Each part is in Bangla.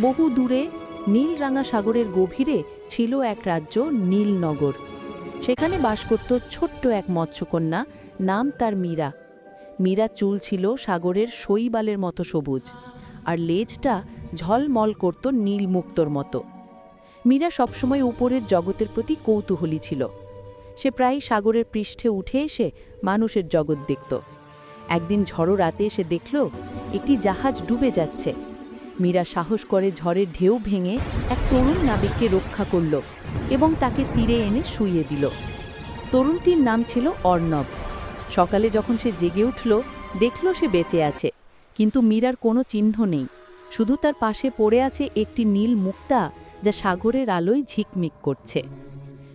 বহু দূরে নীলরাঙা সাগরের গভীরে ছিল এক রাজ্য নীলনগর। সেখানে বাস করত ছোট্ট এক মৎস্যকন্যা, নাম তার মীরা। মীরা চুল ছিল সাগরের শৈবালের মতো সবুজ, আর লেজটা ঝলমল করত নীল মুক্তর মতো। মীরা সবসময় উপরের জগতের প্রতি কৌতূহলী ছিল। সে প্রায় সাগরের পৃষ্ঠে উঠে এসে মানুষের জগৎ দেখত। একদিন ঝড়ো রাতে সে দেখল, একটি জাহাজ ডুবে যাচ্ছে। মীরা সাহস করে ঝড়ের ঢেউ ভেঙে এক তরুণ নাবিককে রক্ষা করল এবং তাকে তীরে এনে শুইয়ে দিল। তরুণটির নাম ছিল অর্ণব। সকালে যখন সে জেগে উঠল, দেখল সে বেঁচে আছে, কিন্তু মীরার কোনো চিহ্ন নেই। শুধু তার পাশে পড়ে আছে একটি নীল মুক্তা যা সাগরের আলোয় ঝিকমিক করছে।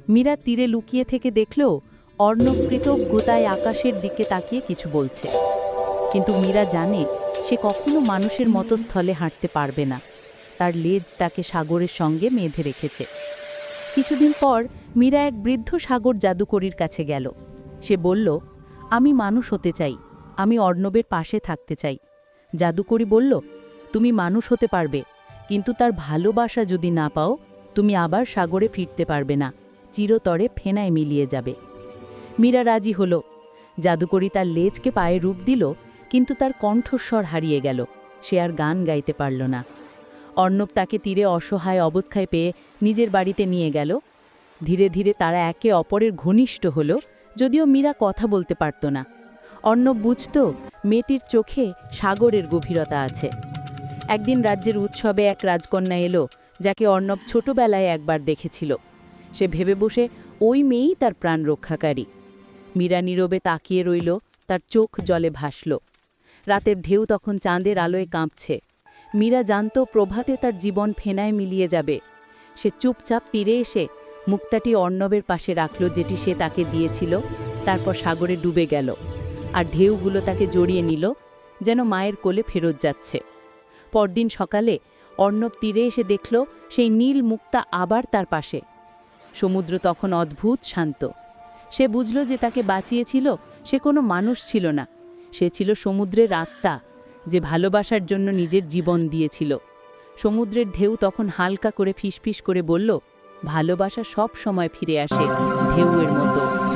মীরা তীরে লুকিয়ে থেকে দেখল, অর্ণব কৃতজ্ঞতায় আকাশের দিকে তাকিয়ে কিছু বলছে। কিন্তু মীরা জানে সে কখনো মানুষের মতো স্থলে হাঁটতে পারবে না। তার লেজ তাকে সাগরের সঙ্গে মেধে রেখেছে। কিছুদিন পর মীরা এক বৃদ্ধ সাগর জাদুকরীর কাছে গেল। সে বলল, আমি মানুষ হতে চাই। আমি অর্ণবের পাশে থাকতে চাই। জাদুকরী বলল, তুমি মানুষ হতে পারবে, কিন্তু তার ভালোবাসা যদি না পাও, তুমি আবার সাগরে ফিরতে পারবে না। চিরতরে ফেনায় মিলিয়ে যাবে। মীরা রাজি হল। জাদুকরী তার লেজকে পায়ে রূপ দিল কিন্তু তার কণ্ঠস্বর হারিয়ে গেল। সে আর গান গাইতে পারল না। অর্ণব তাকে তীরে অসহায় অবস্থায় পেয়ে নিজের বাড়িতে নিয়ে গেল। ধীরে ধীরে তারা একে অপরের ঘনিষ্ঠ হল, যদিও মীরা কথা বলতে পারত না। অর্ণব বুঝত, মেয়েটির চোখে সাগরের গভীরতা আছে। একদিন রাজ্যের উৎসবে এক রাজকন্যা এলো, যাকে অর্ণব ছোটবেলায় একবার দেখেছিল। সে ভেবে বসে, ওই মেয়েই তার প্রাণ রক্ষাকারী। মীরা নীরবে তাকিয়ে রইল, তার চোখ জলে ভাসল। রাতের ঢেউ তখন চাঁদের আলোয় কাঁপছে। মীরা জানত প্রভাতে তার জীবন ফেনায় মিলিয়ে যাবে। সে চুপচাপ তীরে এসে মুক্তাটি অর্ণবের পাশে রাখল যেটি সে তাকে দিয়েছিল, তারপর সাগরে ডুবে গেল। আর ঢেউগুলো তাকে জড়িয়ে নিল, যেন মায়ের কোলে ফেরত যাচ্ছে। পরদিন সকালে অর্ণব তীরে এসে দেখল সেই নীল মুক্তা আবার তার পাশে। সমুদ্র তখন অদ্ভুত শান্ত। সে বুঝল যে তাকে বাঁচিয়েছিল, সে কোনো মানুষ ছিল না। সে ছিল সমুদ্রের আত্মা, যে ভালোবাসার জন্য নিজের জীবন দিয়েছিল। সমুদ্রের ঢেউ তখন হালকা করে ফিসফিস করে বলল, ভালোবাসা সব সময় ফিরে আসে ঢেউয়ের মতো।